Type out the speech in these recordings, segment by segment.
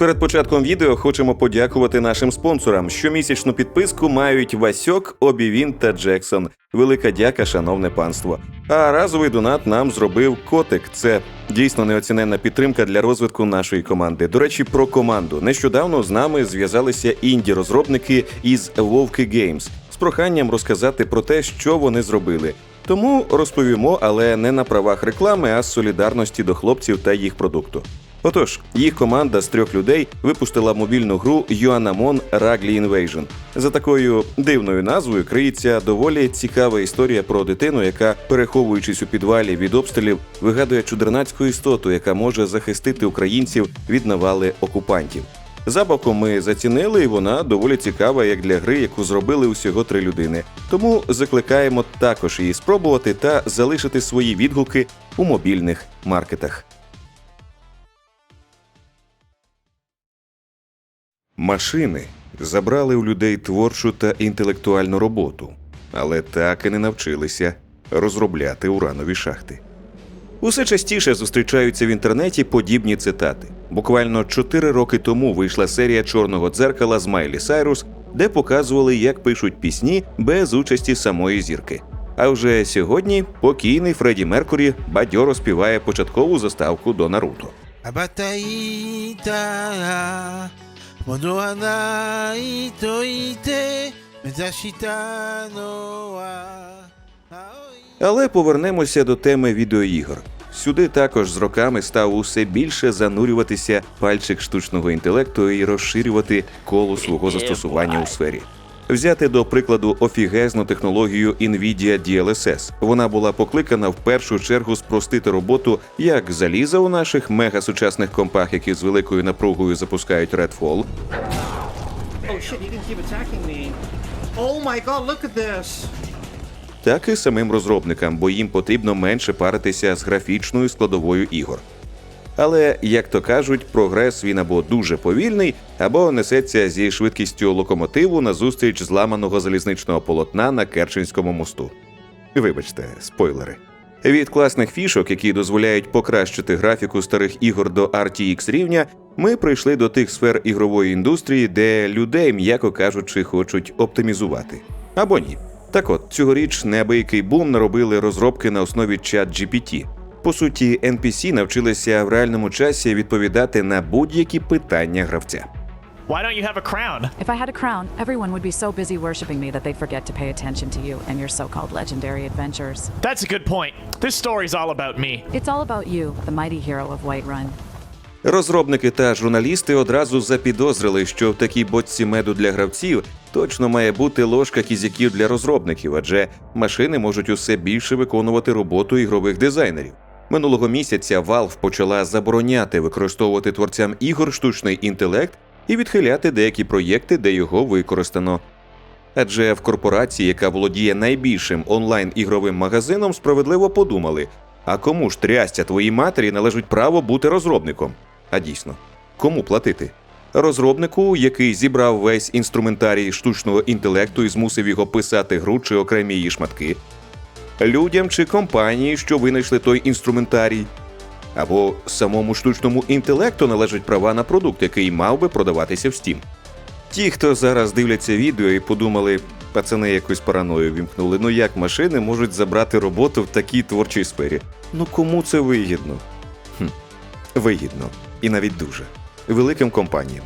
Перед початком відео хочемо подякувати нашим спонсорам. Щомісячну підписку мають Васьок, Обівін та Джексон. Велика дяка, шановне панство. А разовий донат нам зробив котик. Це дійсно неоціненна підтримка для розвитку нашої команди. До речі, про команду. Нещодавно з нами зв'язалися інді-розробники із Вовки Games з проханням розказати про те, що вони зробили. Тому розповімо, але не на правах реклами, а з солідарності до хлопців та їх продукту. Отож, їх команда з трьох людей випустила мобільну гру Юанамон Раглі Invasion. За такою дивною назвою криється доволі цікава історія про дитину, яка, переховуючись у підвалі від обстрілів, вигадує чудернацьку істоту, яка може захистити українців від навали окупантів. Забавку ми зацінили, і вона доволі цікава як для гри, яку зробили усього три людини. Тому закликаємо також її спробувати та залишити свої відгуки у мобільних маркетах. Машини забрали у людей творчу та інтелектуальну роботу, але так і не навчилися розробляти уранові шахти. Усе частіше зустрічаються в інтернеті подібні цитати. Буквально 4 роки тому вийшла серія чорного дзеркала з Майлі Сайрус, де показували, як пишуть пісні без участі самої зірки. А вже сьогодні покійний Фредді Меркурі бадьоро співає початкову заставку до Наруто. 羽ばたいた物はないと言って目指したのは青い Але повернемося до теми відеоігор. Сюди також з роками став усе більше занурюватися пальчик штучного інтелекту і розширювати коло свого застосування у сфері. Взяти до прикладу офігезну технологію NVIDIA DLSS. Вона була покликана в першу чергу спростити роботу як заліза у наших мегасучасних компах, які з великою напругою запускають Redfall, Oh shit, you keep me. Oh my god, look at this! так і самим розробникам, бо їм потрібно менше паритися з графічною складовою ігор. Але, як то кажуть, прогрес він або дуже повільний, або несеться зі швидкістю локомотиву назустріч зламаного залізничного полотна на Керченському мосту. Вибачте, спойлери. Від класних фішок, які дозволяють покращити графіку старих ігор до RTX рівня, ми прийшли до тих сфер ігрової індустрії, де людей, м'яко кажучи, хочуть оптимізувати. Або ні. Так от, цьогоріч неабиякий бум наробили розробки на основі ChatGPT. По суті, NPC навчилися в реальному часі відповідати на будь-які питання гравця. Why don't you have a crown? If I had a crown, everyone would be so busy worshiping me that they'd forget to pay attention to you and your so called legendary adventures. That's a good point. This story's all about me. It's all about you, the mighty hero of Whiterun. Розробники та журналісти одразу запідозрили, що в такій бочці меду для гравців точно має бути ложка кізяків для розробників, адже машини можуть усе більше виконувати роботу ігрових дизайнерів. Минулого місяця Valve почала забороняти використовувати творцям ігор штучний інтелект і відхиляти деякі проєкти, де його використано. Адже в корпорації, яка володіє найбільшим онлайн ігровим магазином, справедливо подумали: а кому ж трястя твоїй матері належить право бути розробником? А дійсно, кому платити? Розробнику, який зібрав весь інструментарій штучного інтелекту і змусив його писати гру чи окремі її шматки, людям чи компанії, що винайшли той інструментарій, або самому штучному інтелекту належать права на продукт, який мав би продаватися в Steam. Ті, хто зараз дивляться відео і подумали, пацани якусь параною вімкнули, ну як машини можуть забрати роботу в такій творчій сфері? Ну кому це вигідно? Хм, вигідно. І навіть дуже. Великим компаніям.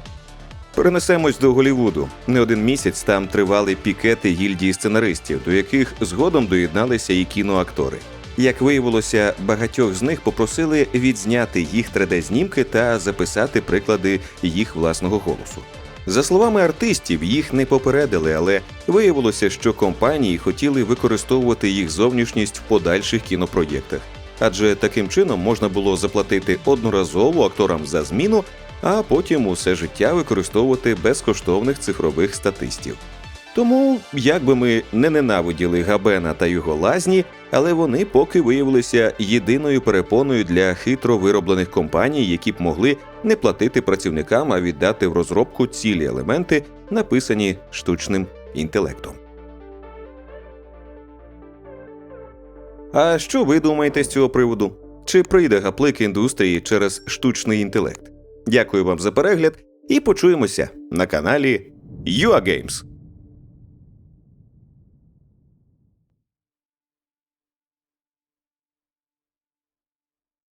Перенесемось до Голівуду. Не один місяць там тривали пікети гільдії сценаристів, до яких згодом доєдналися і кіноактори. Як виявилося, багатьох з них попросили відзняти їх 3D-знімки та записати приклади їх власного голосу. За словами артистів, їх не попередили, але виявилося, що компанії хотіли використовувати їх зовнішність в подальших кінопроєктах. Адже таким чином можна було заплатити одноразово акторам за зміну, а потім усе життя використовувати безкоштовних цифрових статистів. Тому, як би ми не ненавиділи Габена та його лазні, але вони поки виявилися єдиною перепоною для хитро вироблених компаній, які б могли не платити працівникам, а віддати в розробку цілі елементи, написані штучним інтелектом. А що ви думаєте з цього приводу? Чи прийде гаплик індустрії через штучний інтелект? Дякую вам за перегляд і почуємося на каналі UAGames.